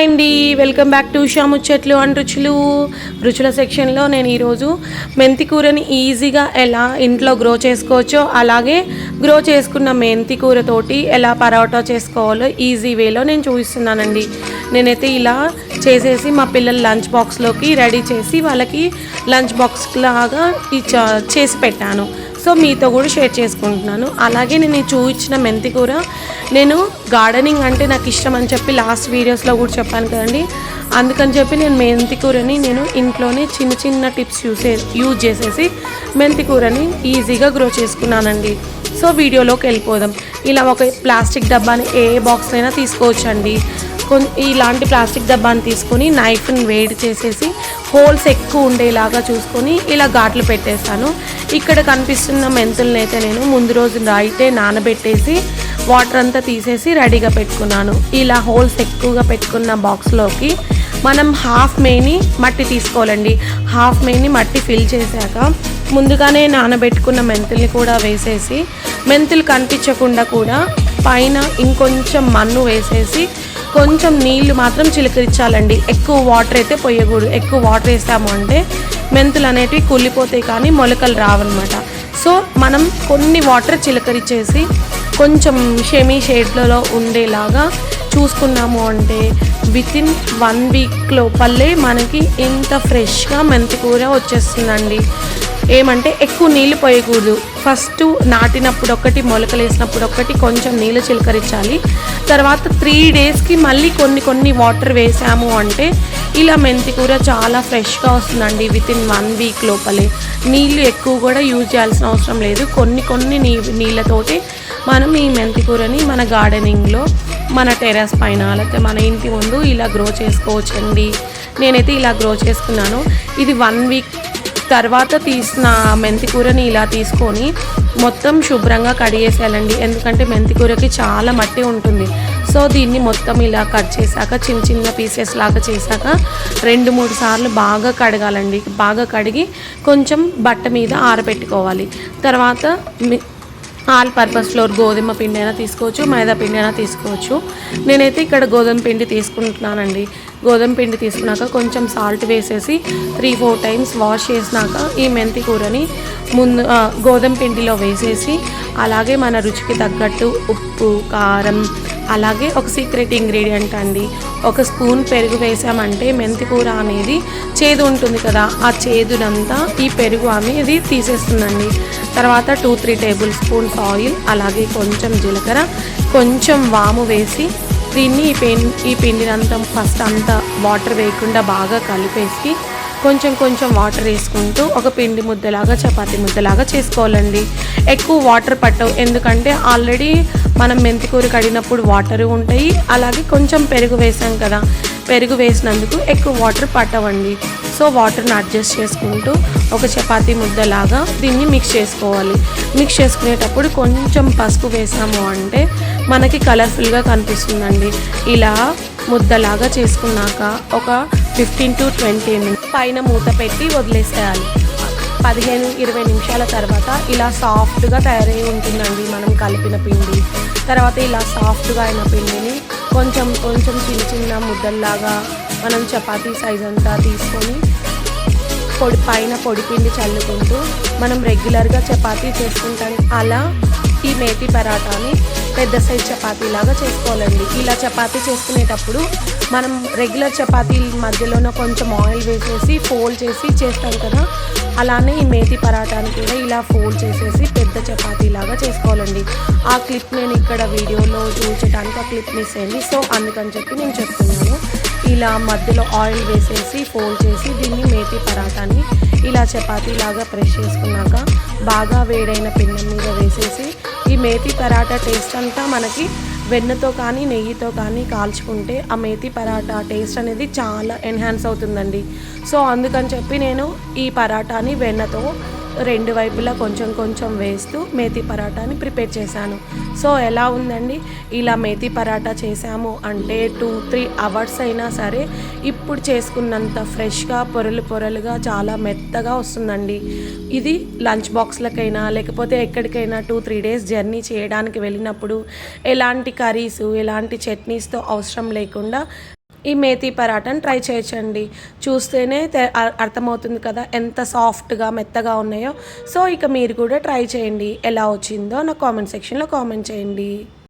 అండి. Welcome back to Usha ముచ్చట్లు and రుచులు. రుచుల సెక్షన్లో నేను ఈరోజు మెంతి కూరని ఈజీగా ఎలా ఇంట్లో గ్రో చేసుకోవచ్చో అలాగే గ్రో చేసుకున్న మెంతి కూరతోటి ఎలా పరోటా చేసుకోవాలో ఈజీ వేలో నేను చూపిస్తున్నానండి. నేనైతే ఇలా చేసేసి మా పిల్లల లంచ్ బాక్స్లోకి రెడీ చేసి వాళ్ళకి లంచ్ బాక్స్ లాగా చేసి పెట్టాను. సో మీతో కూడా షేర్ చేసుకుంటున్నాను. అలాగే నేను చూపించిన మెంతి కూర నేను గార్డెనింగ్ అంటే నాకు ఇష్టం అని చెప్పి లాస్ట్ వీడియోస్లో కూడా చెప్పాను కదండి. అందుకని చెప్పి నేను మెంతి కూరని నేను ఇంట్లోనే చిన్న చిన్న టిప్స్ యూసే యూజ్ చేసేసి మెంతి కూరని ఈజీగా గ్రో చేసుకున్నానండి. సో వీడియోలోకి వెళ్ళిపోదాం. ఇలా ఒక ప్లాస్టిక్ డబ్బాని ఏ బాక్స్ అయినా తీసుకోవచ్చండి. కొన్ ఇలాంటి ప్లాస్టిక్ డబ్బాని తీసుకొని నైఫ్ని వేడి చేసేసి హోల్స్ ఎక్కువ ఉండేలాగా చూసుకొని ఇలా ఘాట్లు పెట్టేస్తాను. ఇక్కడ కనిపిస్తున్న మెంతుల్ని అయితే నేను ముందు రోజు నైటే నానబెట్టేసి వాటర్ అంతా తీసేసి రెడీగా పెట్టుకున్నాను. ఇలా హోల్స్ ఎక్కువగా పెట్టుకున్న బాక్స్లోకి మనం హాఫ్ మేని మట్టి తీసుకోవాలండి. హాఫ్ మేని మట్టి ఫిల్ చేశాక ముందుగానే నానబెట్టుకున్న మెంతుల్ని కూడా వేసేసి మెంతులు కనిపించకుండా కూడా పైన ఇంకొంచెం మన్ను వేసేసి కొంచెం నీళ్ళు మాత్రం చిలకరించాలండి. ఎక్కువ వాటర్ అయితే పోయకూడదు. ఎక్కువ వాటర్ వేసాము అంటే మెంతులు అనేటివి కుళ్ళిపోతాయి కానీ మొలకలు రావన్నమాట. సో మనం కొన్ని వాటర్ చిలకరించేసి కొంచెం షెమీ షేడ్లలో ఉండేలాగా చూసుకున్నాము అంటే వితిన్ వన్ వీక్ లోపలే మనకి ఇంత ఫ్రెష్గా మెంతి కూర వచ్చేస్తుందండి. ఏమంటే ఎక్కువ నీళ్ళు పోయకూడదు. ఫస్ట్ నాటినప్పుడు ఒకటి మొలకలు వేసినప్పుడు ఒకటి కొంచెం నీళ్ళు చిలకరించాలి. తర్వాత త్రీ డేస్కి మళ్ళీ కొన్ని కొన్ని వాటర్ వేసాము అంటే ఇలా మెంతి కూర చాలా ఫ్రెష్గా వస్తుందండి విత్ ఇన్ వన్ వీక్ లోపలే. నీళ్ళు ఎక్కువ కూడా యూజ్ చేయాల్సిన అవసరం లేదు. కొన్ని కొన్ని నీ నీళ్ళతోటి మనం ఈ మెంతి కూరని మన గార్డెనింగ్లో మన టెర్రస్ పైన లేకపోతే మన ఇంటి ముందు ఇలా గ్రో చేసుకోవచ్చండి. నేనైతే ఇలా గ్రో చేసుకున్నాను. ఇది వన్ వీక్ తర్వాత తీసిన మెంతికూరని ఇలా తీసుకొని మొత్తం శుభ్రంగా కడిగేసేయాలండి. ఎందుకంటే మెంతి కూరకి చాలా మట్టి ఉంటుంది. సో దీన్ని మొత్తం ఇలా కట్ చేశాక చిన్న చిన్న పీసెస్ లాగా చేశాక రెండు మూడు సార్లు బాగా కడగాలండి. బాగా కడిగి కొంచెం బట్ట మీద ఆరబెట్టుకోవాలి. తర్వాత మి- ఆల్ పర్పస్ ఫ్లోర్ గోధుమ పిండి అయినా తీసుకోవచ్చు మైదా పిండి అయినా తీసుకోవచ్చు. నేనైతే ఇక్కడ గోధుమ పిండి తీసుకుంటున్నానండి. గోధుమ పిండి తీసుకున్నాక కొంచెం సాల్ట్ వేసేసి త్రీ ఫోర్ టైమ్స్ వాష్ చేసినాక ఈ మెంతి కూరని ముందు గోధుమ పిండిలో వేసేసి అలాగే మన రుచికి తగ్గట్టు ఉప్పు కారం అలాగే ఒక సీక్రెట్ ఇంగ్రీడియంట్ అండి. ఒక స్పూన్ పెరుగు వేసామంటే మెంతి కూర అనేది చేదు ఉంటుంది కదా ఆ చేదునంతా ఈ పెరుగు అనేది తీసేస్తుందండి. తర్వాత two three tablespoons oil అలాగే కొంచెం జీలకర్ర కొంచెం వాము వేసి దీన్ని ఈ పెన్ ఈ పిండినంతా ఫస్ట్ అంతా వాటర్ వేయకుండా బాగా కలిపేసి కొంచెం కొంచెం వాటర్ వేసుకుంటూ ఒక పిండి ముద్దలాగా చపాతి ముద్దలాగా చేసుకోవాలండి. ఎక్కువ వాటర్ పట్టవు. ఎందుకంటే ఆల్రెడీ మనం మెంతికూర కడిగినప్పుడు వాటర్ ఉంటాయి. అలాగే కొంచెం పెరుగు వేసాం కదా పెరుగు వేసినందుకు ఎక్కువ వాటర్ పట్టవండి. సో వాటర్ని అడ్జస్ట్ చేసుకుంటూ ఒక చపాతీ ముద్దలాగా దీన్ని మిక్స్ చేసుకోవాలి. మిక్స్ చేసుకునేటప్పుడు కొంచెం పసుపు వేసాము అంటే మనకి కలర్ఫుల్గా కనిపిస్తుందండి. ఇలా ముద్దలాగా చేసుకున్నాక ఒక ఫిఫ్టీన్ టు ట్వంటీ మినిట్స్ పైన మూత పెట్టి వదిలేసేయాలి. పదిహేను ఇరవై నిమిషాల తర్వాత ఇలా సాఫ్ట్గా తయారై ఉంటుందండి మనం కలిపిన పిండి. తర్వాత ఇలా సాఫ్ట్గా అయిన పిండిని కొంచెం కొంచెం చిన్న చిన్న ముద్దల్లాగా మనం చపాతీ సైజ్ అంతా తీసుకొని పొడి పైన పొడి పిండి చల్లుకుంటూ మనం రెగ్యులర్గా చపాతీ చేసుకుంటాం. అలా ఈ మేతి పరాటాని పెద్ద సైజ్ చపాతీలాగా చేసుకోవాలండి. ఇలా చపాతీ చేసుకునేటప్పుడు మనం రెగ్యులర్ చపాతీ మధ్యలోనే కొంచెం ఆయిల్ వేసేసి ఫోల్డ్ చేసి చేస్తాం కదా అలానే ఈ మేతి పరాటాని కూడా ఇలా ఫోల్డ్ చేసేసి పెద్ద చపాతీలాగా చేసుకోవాలండి. ఆ క్లిప్ నేను ఇక్కడ వీడియోలో చూపించడానికి ఆ క్లిప్ మిస్ అయింది. సో అందుకని చెప్పి నేను చెప్తున్నాను. ఇలా మధ్యలో ఆయిల్ వేసేసి ఫోల్డ్ చేసి దీన్ని మేతి పరాటాని ఇలా చపాతీలాగా ప్రెస్ చేసుకున్నాక బాగా వేడైన పిండం మీద వేసేసి ఈ మేతి పరాటా టేస్ట్ అంతా మనకి వెన్నతో కానీ నెయ్యితో కానీ కాల్చుకుంటే ఆ మేతి పరాటా టేస్ట్ అనేది చాలా ఎన్హాన్స్ అవుతుందండి. సో అందుకని చెప్పి నేను ఈ పరాటాని వెన్నతో రెండు వైపులా కొంచెం కొంచెం వేస్తూ మేతి పరాటాని ప్రిపేర్ చేశాను. సో ఎలా ఉందండి? ఇలా మేతి పరాటా చేసాము అంటే టూ త్రీ అవర్స్ అయినా సరే ఇప్పుడు చేసుకున్నంత ఫ్రెష్గా పొరలు పొరలుగా చాలా మెత్తగా వస్తుందండి. ఇది లంచ్ బాక్స్లకైనా లేకపోతే ఎక్కడికైనా టూ త్రీ డేస్ జర్నీ చేయడానికి వెళ్ళినప్పుడు ఎలాంటి కర్రీస్ ఎలాంటి చట్నీస్తో అవసరం లేకుండా ఈ మేతి పరాటాను ట్రై చేయొచ్చండి. చూస్తేనే అర్థమవుతుంది కదా ఎంత సాఫ్ట్గా మెత్తగా ఉన్నాయో. సో ఇక మీరు కూడా ట్రై చేయండి. ఎలా వచ్చిందో నా కామెంట్ సెక్షన్లో కామెంట్ చేయండి.